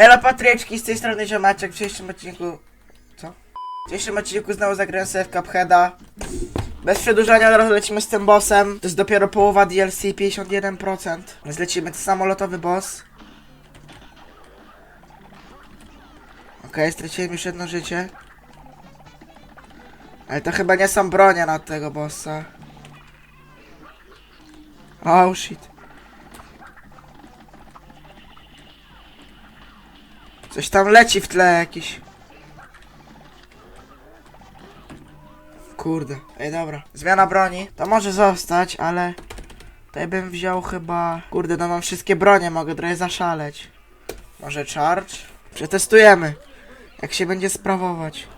Elo Patryczki, z tej strony Ziomeczek, w dzisiejszym odcinku... Co? W dzisiejszym odcinku znowu zagrałem sobie w Cupheada. Bez przedłużania od razu lecimy z tym bossem. To jest dopiero połowa DLC, 51%. Więc lecimy, to samolotowy boss. Okej, straciłem już jedno życie. Ale to chyba nie są bronie na tego bossa. Oh shit. Coś tam leci w tle jakiś. Kurde. Ej, dobra. Zmiana broni. To może zostać, ale... Tutaj bym wziął chyba... Kurde, no mam wszystkie bronie, mogę trochę zaszaleć. Może charge? Przetestujemy. Jak się będzie sprawować.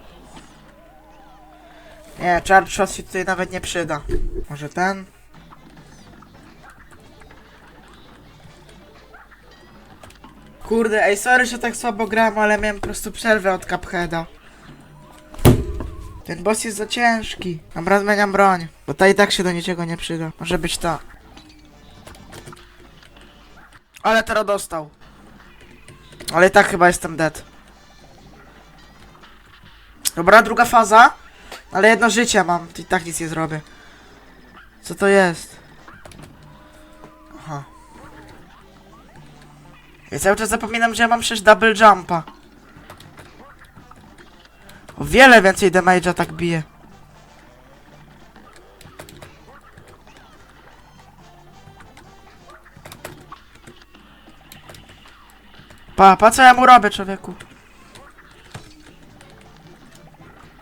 Nie, charge shot się tutaj nawet nie przyda. Może ten? Kurde, ej, sorry, że tak słabo gram, ale miałem po prostu przerwę od Cupheada. Ten boss jest za ciężki. Dobra, zmieniam broń. Bo ta i tak się do niczego nie przyda. Może być ta. Ale teraz dostał. Ale i tak chyba jestem dead. Dobra, druga faza. Ale jedno życie mam. I tak nic nie zrobię. Co to jest? Ja cały czas zapominam, że ja mam przecież double jumpa. O wiele więcej damage'a tak bije. Pa, pa co ja mu robię, człowieku?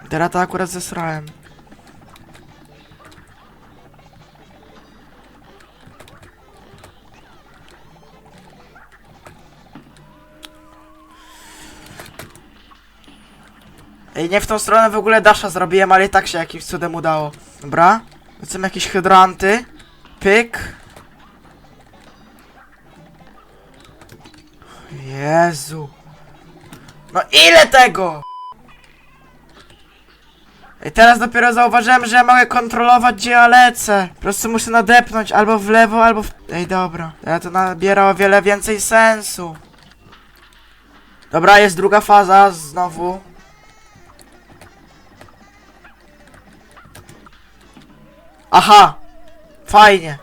Teraz to akurat zesrałem. Ej, nie w tą stronę w ogóle dasza zrobiłem, ale i tak się jakimś cudem udało. Dobra. Są jakieś hydranty. Pyk. Jezu. No ile tego? Ej, teraz dopiero zauważyłem, że ja mogę kontrolować gdzie ja lecę. Po prostu muszę nadepnąć albo w lewo, albo w... Ej, dobra. Ja to nabiera o wiele więcej sensu. Dobra, jest druga faza znowu. Aha! Fajnie.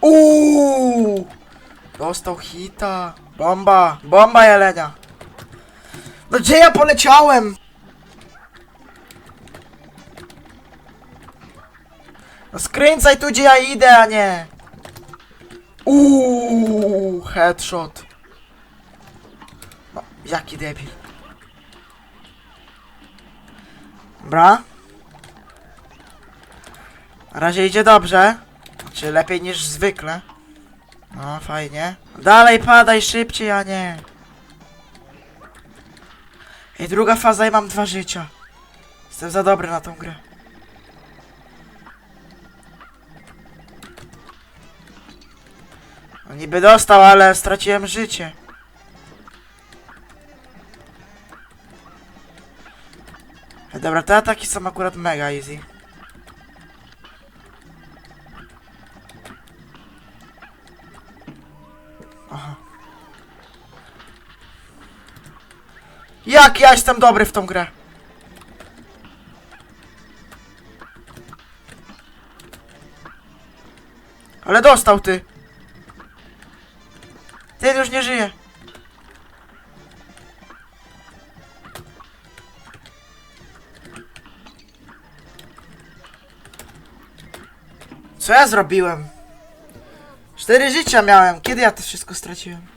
Uuu! Dostał hita. Bomba! Bomba jelenia! No gdzie ja poleciałem? No skręcaj tu gdzie ja idę, a nie! Uuu, headshot. No, jaki debil. Dobra. Na razie idzie dobrze. Czy lepiej niż zwykle. No, fajnie. Dalej padaj szybciej, a nie. Ej, druga faza i mam dwa życia. Jestem za dobry na tą grę. No niby dostał, ale straciłem życie. Dobra, te ataki są akurat mega easy. Jak ja jestem dobry w tą grę? Ale dostał ty. Ten już nie żyje. Co ja zrobiłem? Cztery życia miałem. Kiedy ja to wszystko straciłem?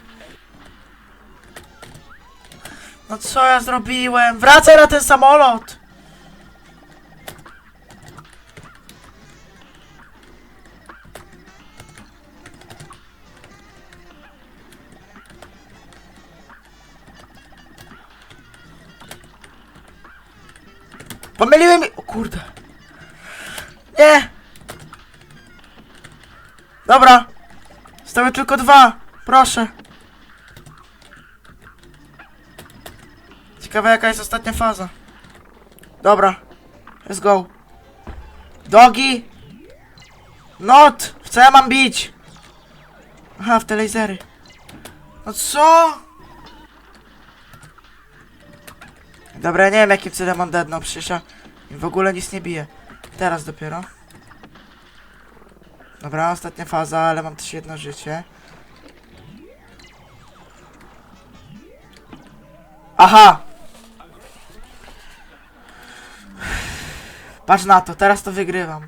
No co ja zrobiłem? Wracaj na ten samolot! Pomyliłem mi... O kurde. Nie! Dobra. Zostały tylko dwa. Proszę. Ciekawe jaka jest ostatnia faza. Dobra. Let's go. Dogi! Not! W co ja mam bić? Aha, w te lasery. No co? Dobra, ja nie wiem jakim cudem on deadnął, przecież ja w ogóle nic nie bije. Teraz dopiero. Dobra, ostatnia faza, ale mam też jedno życie. Aha! Patrz na to, teraz to wygrywam.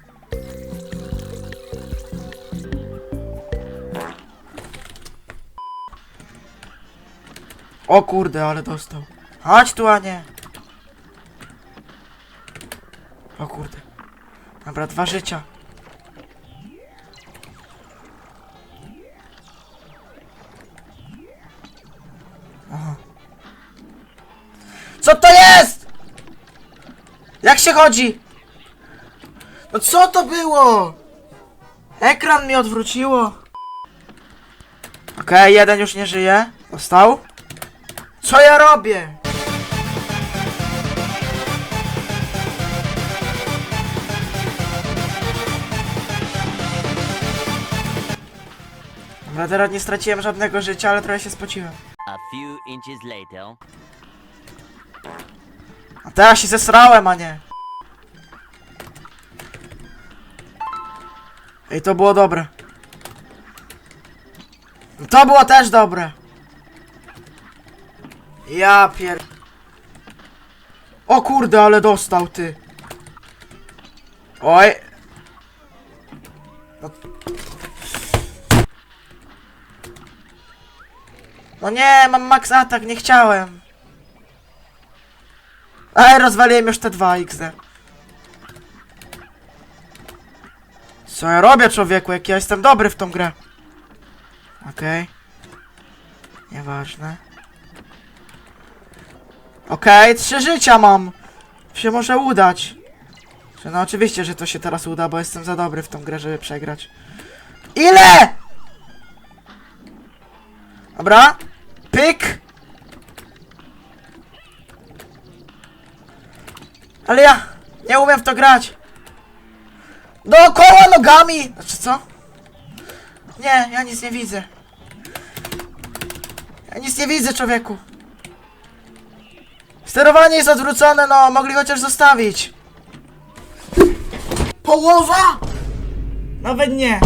O kurde, ale dostał. Chodź tu, a nie. O kurde. Dobra, dwa życia. Aha. Co to jest? Jak się chodzi? No co to było? Ekran mi odwróciło. Okej, jeden już nie żyje. Dostał? Co ja robię? Dobra, teraz nie straciłem żadnego życia, ale trochę się spociłem. A few inches later. A teraz się zesrałem, a nie. Ej, to było dobre. To było też dobre. Ja pier... O kurde, ale dostał ty. Oj. No, no nie, mam max atak, nie chciałem. Ej, rozwaliłem już te dwa XD. Co ja robię, człowieku, jak ja jestem dobry w tą grę. Okej. Nieważne. Okej, trzy życia mam. Się może udać. No oczywiście, że to się teraz uda, bo jestem za dobry w tą grę, żeby przegrać. Ile? Dobra. Pyk. Ale ja nie umiem w to grać. Dookoła nogami! Znaczy co? Nie, ja nic nie widzę. Ja nic nie widzę, człowieku. Sterowanie jest odwrócone, no, mogli chociaż zostawić. Połowa? Nawet nie.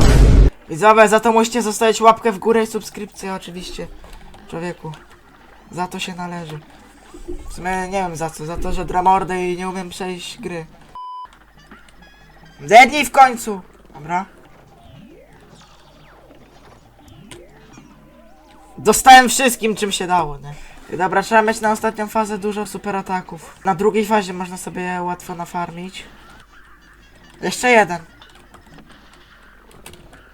Widzowie, za to musicie zostawić łapkę w górę i subskrypcję oczywiście. Człowieku. Za to się należy. W sumie nie wiem za co, za to, że dramordę i nie umiem przejść gry. Zednij w końcu! Dobra. Dostałem wszystkim, czym się dało, nie? Dobra, trzeba mieć na ostatnią fazę dużo super ataków. Na drugiej fazie można sobie łatwo nafarmić. Jeszcze jeden.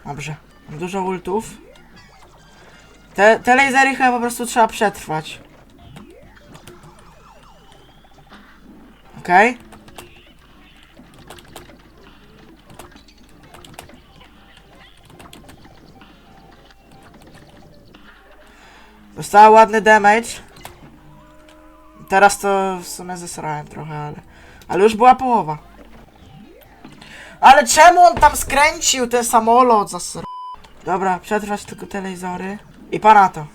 Dobrze. Dużo ultów. Te, te lasery chyba po prostu trzeba przetrwać. Okej. Dostała ładny damage. Teraz to w sumie zesrałem trochę, ale... Ale już była połowa. Ale czemu on tam skręcił ten samolot zasr... Dobra, przetrwać tylko te lasery. I pana to.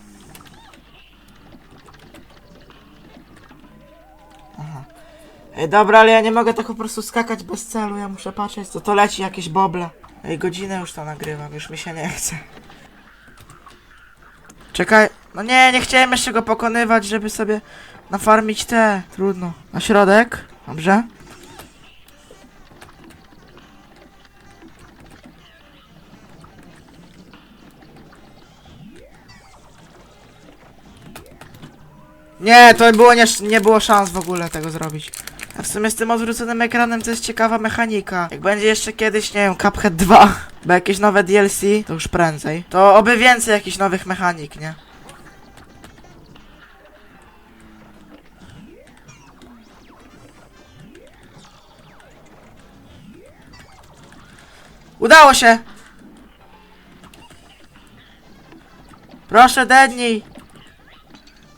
Aha. Ej, dobra, ale ja nie mogę tak po prostu skakać bez celu, ja muszę patrzeć, co to leci, jakieś boble. Ej, godzinę już to nagrywam, już mi się nie chce. Czekaj, no nie, nie chciałem jeszcze go pokonywać, żeby sobie nafarmić te. Trudno. Na środek, dobrze? Nie, to było nie, nie było szans w ogóle tego zrobić. W sumie z tym odwróconym ekranem to jest ciekawa mechanika. Jak będzie jeszcze kiedyś, nie wiem, Cuphead 2, bo jakieś nowe DLC, to już prędzej. To oby więcej jakichś nowych mechanik, nie? Udało się! Proszę, dednij!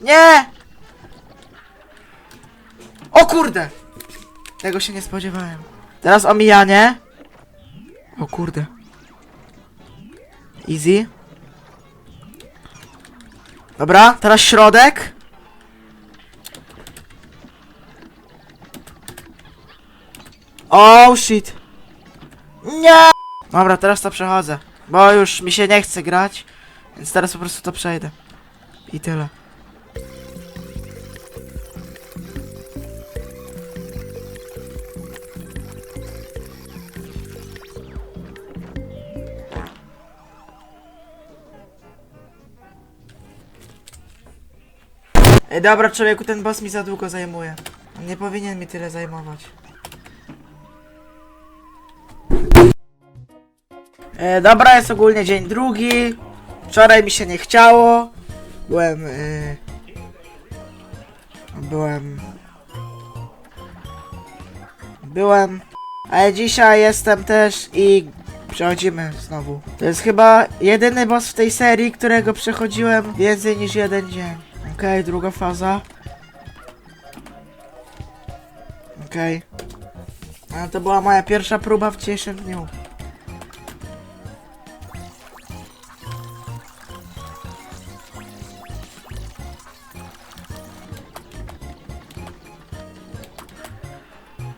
Nie! O kurde! Tego się nie spodziewałem. Teraz omijanie. O kurde. Easy. Dobra, teraz środek. Oh shit. Nie! Dobra, teraz to przechodzę. Bo już mi się nie chce grać. Więc teraz po prostu to przejdę. I tyle. Ej, dobra, człowieku, ten boss mi za długo zajmuje. On nie powinien mi tyle zajmować. E, dobra, jest ogólnie dzień drugi. Wczoraj mi się nie chciało. Byłem. E, byłem. Byłem. Ale dzisiaj jestem też i przechodzimy znowu. To jest chyba jedyny boss w tej serii, którego przechodziłem więcej niż jeden dzień. Okej, druga faza. Okej. A to była moja pierwsza próba w dzisiejszym dniu.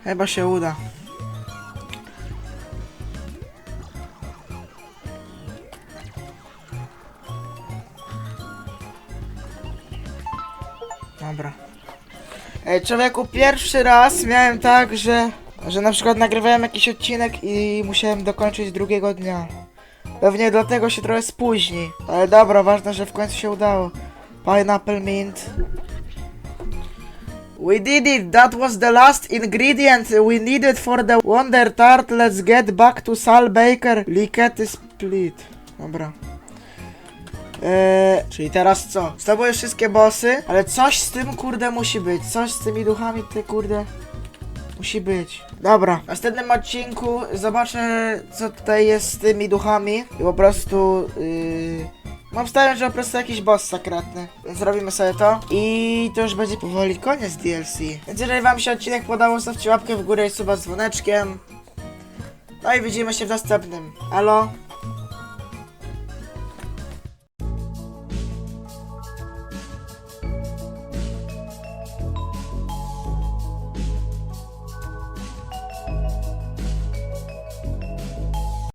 Chyba się uda. Dobra. Ej, człowieku, pierwszy raz miałem tak, że, że na przykład nagrywałem jakiś odcinek i musiałem dokończyć drugiego dnia. Pewnie dlatego się trochę spóźni. Ale dobra, ważne, że w końcu się udało. Pineapple mint. We did it! That was the last ingredient we needed for the Wonder Tart. Let's get back to Sal Baker. Lickety split. Dobra. Eee, czyli teraz co? Zdobyłem wszystkie bossy, ale coś z tym kurde musi być. Coś z tymi duchami ty kurde musi być. Dobra, w następnym odcinku zobaczę co tutaj jest z tymi duchami i po prostu yy, mam stawiać, że po prostu jakiś boss sekretny. Zrobimy sobie to i to już będzie powoli koniec DLC. Więc jeżeli wam się odcinek podobał, zostawcie łapkę w górę i suba z dzwoneczkiem. No i widzimy się w następnym. Elo.